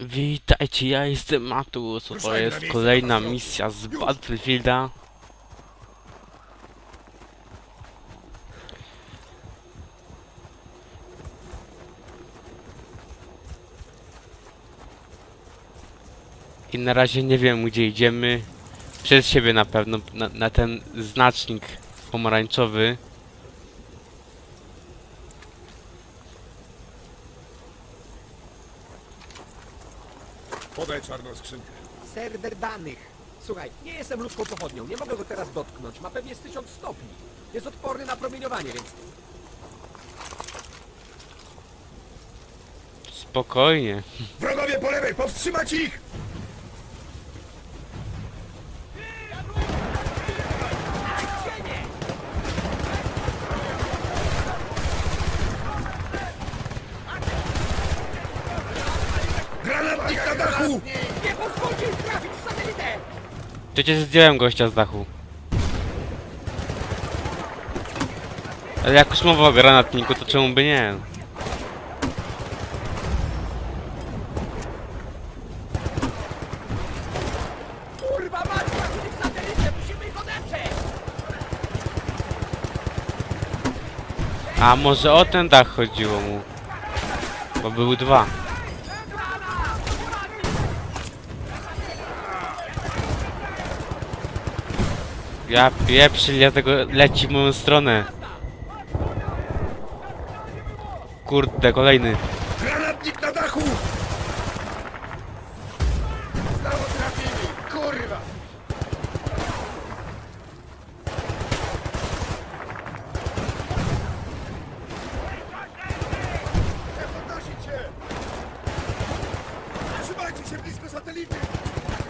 Witajcie, ja jestem Matus, to jest kolejna misja z. Battlefielda. I na razie nie wiem gdzie idziemy. Przez siebie na pewno, na, na ten znacznik pomarańczowy. Podaj czarną skrzynkę. Serwer danych. Słuchaj, nie jestem ludzką pochodnią, nie mogę go teraz dotknąć. Ma pewnie z tysiąc stopni. Jest odporny na promieniowanie, więc... Spokojnie. Wrogowie po lewej, powstrzymać ich! Dachu! Nie pozwólcie im trafić w satelitę! Przecież zdjąłem gościa z dachu. Ale jak już mowa o granatniku, to czemu by nie? Kurwa mać, trafili w satelitę! Musimy ich odeprzeć! A może o ten dach chodziło mu? Bo były dwa. Ja pieprzy, dlatego leci w moją stronę. Kurde, kolejny. Granatnik na dachu! Znowu trafili! Kurwa! Nie podnosić się! Trzymajcie się blisko satelity!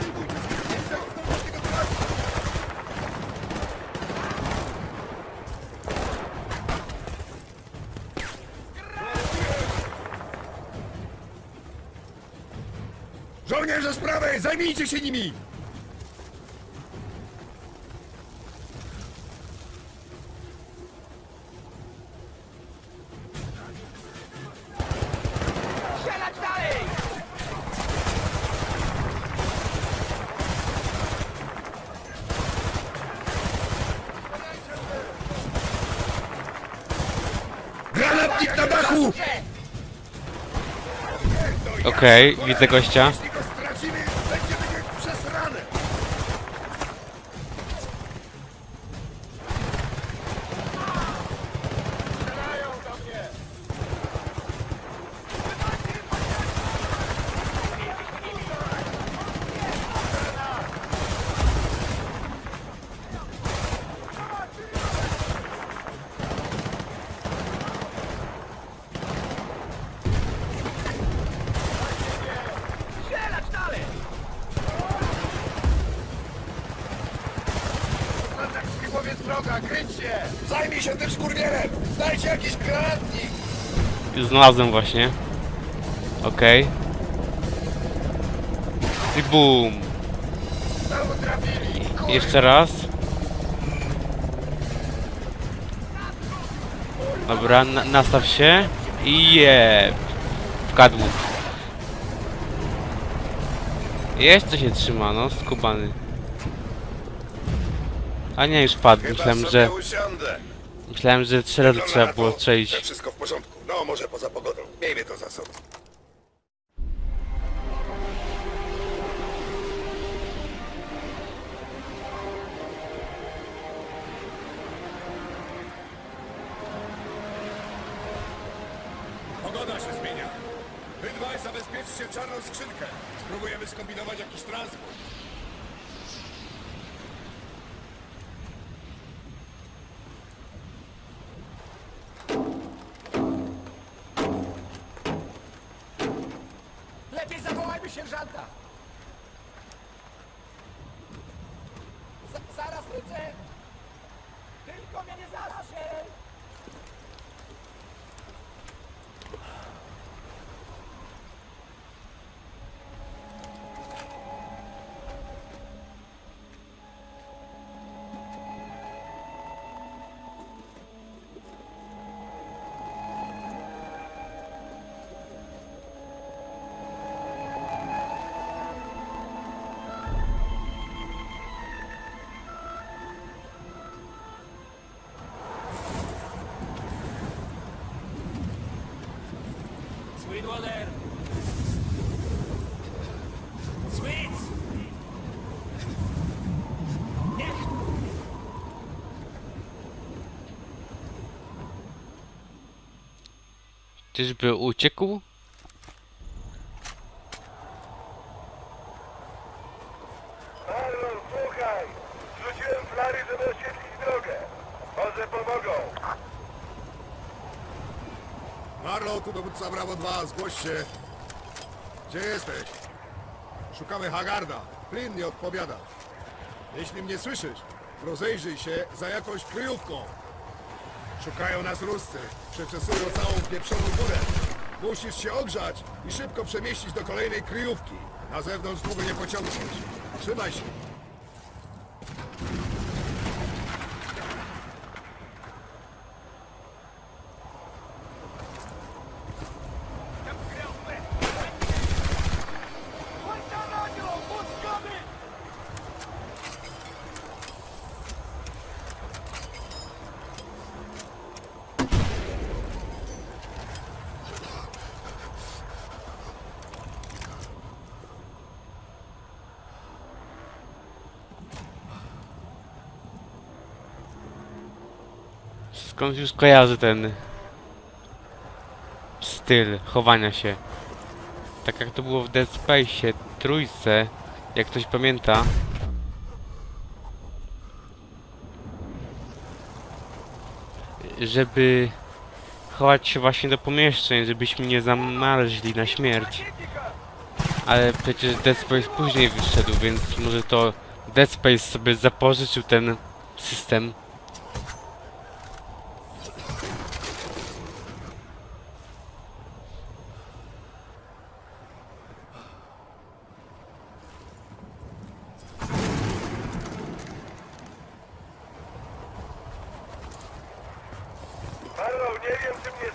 Nie bójcie się, nie chcę znowu tego trafić! Żołnierze z prawej, zajmijcie się nimi! Strzelać dalej! Granatnik na dachu! Okej, widzę gościa. Jeśli go stracimy, będziemy mieć przesrane! Strzelać dalej! Powiedz droga, kryć się! Zajmij się tym skurwielem! Znajdź jakiś granatnik! Już znalazłem właśnie. Okej. I boom. Znowu trafili! Kurwa! Jeszcze raz. Dobra, na nastaw się. I je. Wkadł. Jeszcze się trzyma, no, skubany. A nie, już padł. Chyba Myślałem, sobie że... usiądę. Myślałem, że trzy razy Wygląda trzeba na było to, że Wszystko w porządku. No, może poza pogodą. Miejmy to za sobą. Pogoda się zmienia. Wy dwaj zabezpieczcie czarną skrzynkę. Spróbujemy skombinować jakiś transport. Tylko individualer. Smith! Tyž byl Čeku? Marlon, tu dowódca Bravo 2, zgłoś się. Gdzie jesteś? Szukamy Hagarda. Flynn nie odpowiada. Jeśli mnie słyszysz, rozejrzyj się za jakąś kryjówką. Szukają nas Ruscy. Przeczesują całą pieprzoną górę. Musisz się ogrzać i szybko przemieścić do kolejnej kryjówki. Na zewnątrz długo nie pociągniesz. Trzymaj się. Skąd już kojarzy ten styl chowania się? Tak jak to było w Dead Space trójce, jak ktoś pamięta. Żeby chować się właśnie do pomieszczeń, żebyśmy nie zamarzli na śmierć. Ale przecież Dead Space później wyszedł, więc może to Dead Space sobie zapożyczył ten system. Marlow, nie wiem,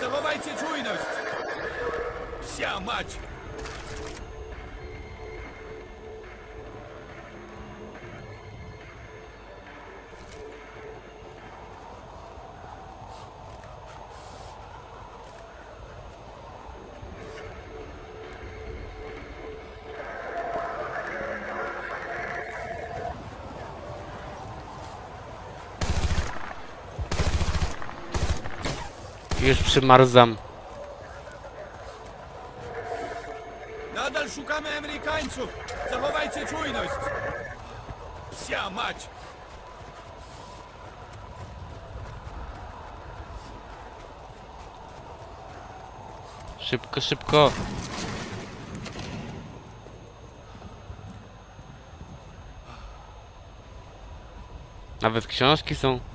Zachowajcie czujność! Psia mać! Już przymarzam. Nadal szukamy Amerykańców! Zachowajcie czujność! Psia mać! Szybko, szybko. Nawet książki są.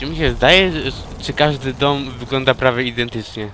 Czy mi się zdaje, czy każdy dom wygląda prawie identycznie?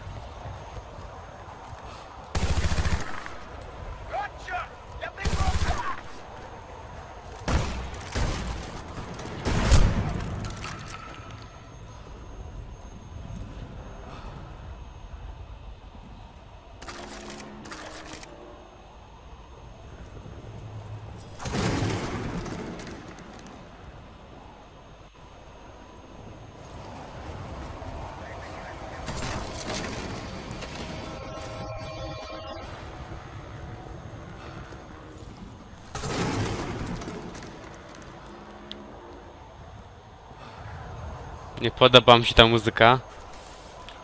Nie podoba mi się ta muzyka.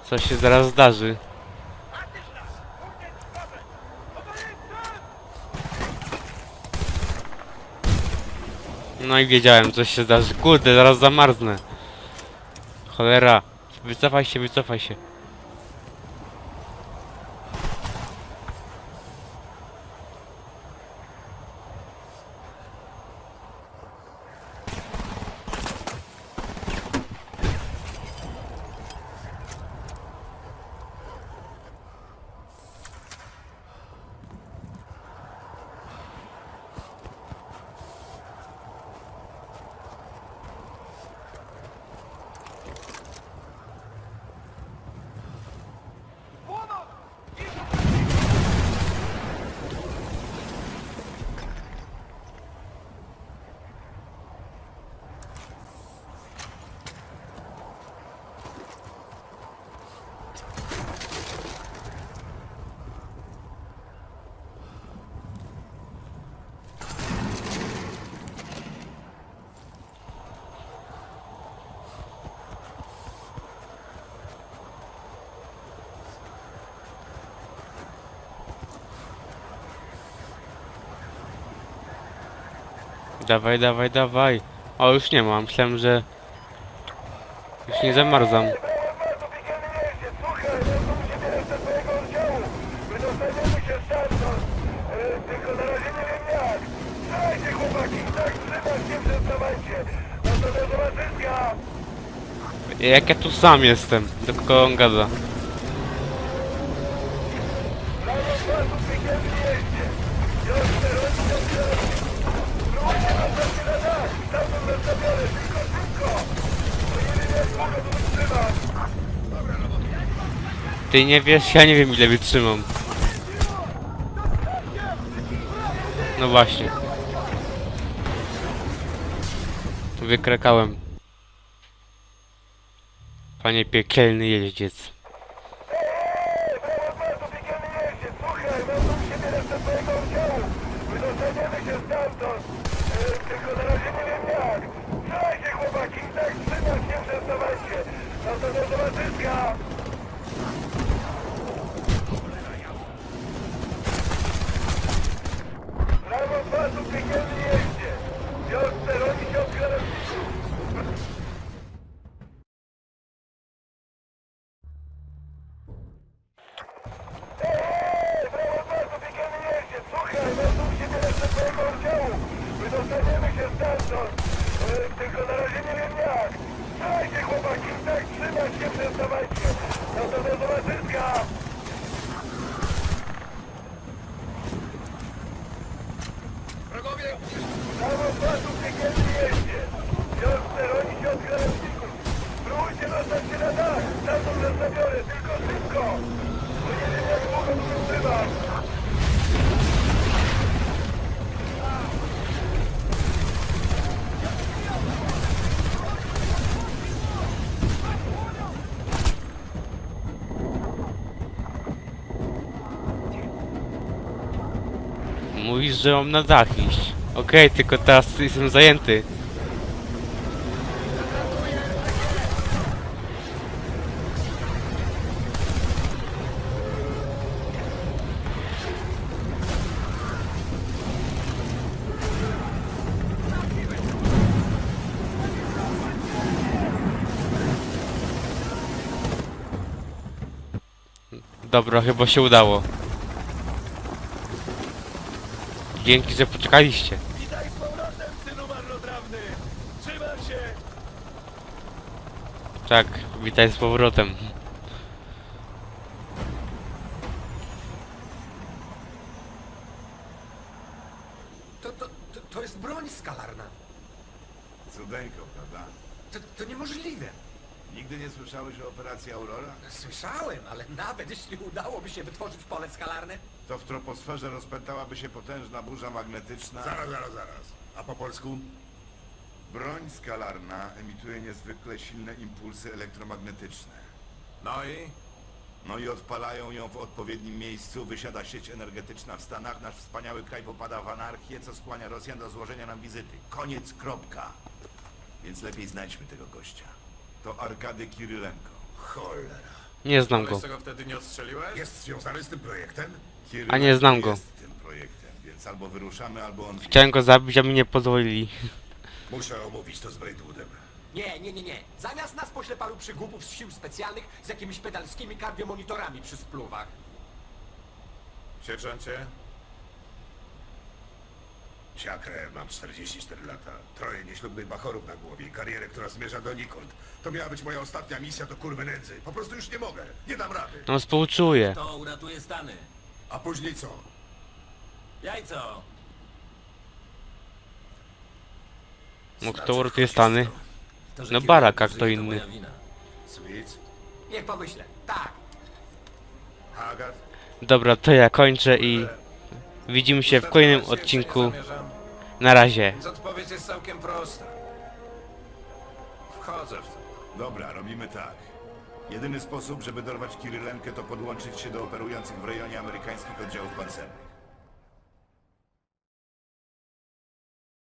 Co się zaraz zdarzy? No i wiedziałem, coś się zdarzy. Kurde, zaraz zamarznę. Cholera. Wycofaj się, wycofaj się. Dawaj, dawaj, dawaj. O, już nie mam. Myślałem, że... Już nie zamarzam. Jak ja tu sam jestem? Do kogo on gada? Ty nie wiesz, ja nie wiem ile wytrzymam. No właśnie. Wykrakałem. Panie piekielny jeździec. Mówisz, że mam na dach iść. Okej, tylko teraz jestem zajęty. Dobra, chyba się udało. Dzięki, że poczekaliście. Witaj z powrotem, synu marnotrawny! Trzymam się! Tak, witaj z powrotem. To, to, to, to jest broń skalarna. Cudeńko, prawda? To, to niemożliwe. Nigdy nie słyszałeś o operacji Aurora? Słyszałem, ale nawet jeśli udałoby się wytworzyć pole skalarne... To w troposferze rozpętałaby się potężna burza magnetyczna. Zaraz, zaraz, zaraz. A po polsku? Broń skalarna emituje niezwykle silne impulsy elektromagnetyczne. No i? No i odpalają ją w odpowiednim miejscu, wysiada sieć energetyczna w Stanach, nasz wspaniały kraj popada w anarchię, co skłania Rosjan do złożenia nam wizyty. Koniec, kropka. Więc lepiej znajdźmy tego gościa. To Arkady Kirylenko. Cholera. Nie znam go. Czego wtedy nie odstrzeliłeś? Jest związany z tym projektem? A nie znam go. jest tym projektem, więc albo wyruszamy, albo on... Chciałem go zabić, a mi nie pozwolili. Muszę omówić to z Braidwoodem. Nie, nie, nie, nie. Zamiast nas pośle paru przygłupów z sił specjalnych z jakimiś pedalskimi kardiomonitorami przy spluwach. Sierżancie? Siakrę, mam 44 lata. Troje nieślubnych bachorów na głowie i karierę, która zmierza donikąd. To miała być moja ostatnia misja do kurwy nędzy. Po prostu już nie mogę. Nie dam rady. No współczuję. To uratuje Stany. A później co? Jajco! No kto uratuje Stany? To, że No Barak, a żyje, kto to inny? moja wina. Niech pomyślę. Tak. Haggard? Dobra, to ja kończę i widzimy się w kolejnym odcinku. Zamierzam. Na razie. Więc odpowiedź jest całkiem prosta. Wchodzę w to. Dobra, robimy tak. Jedyny sposób, żeby dorwać Kirylenkę, to podłączyć się do operujących w rejonie amerykańskich oddziałów pancernych.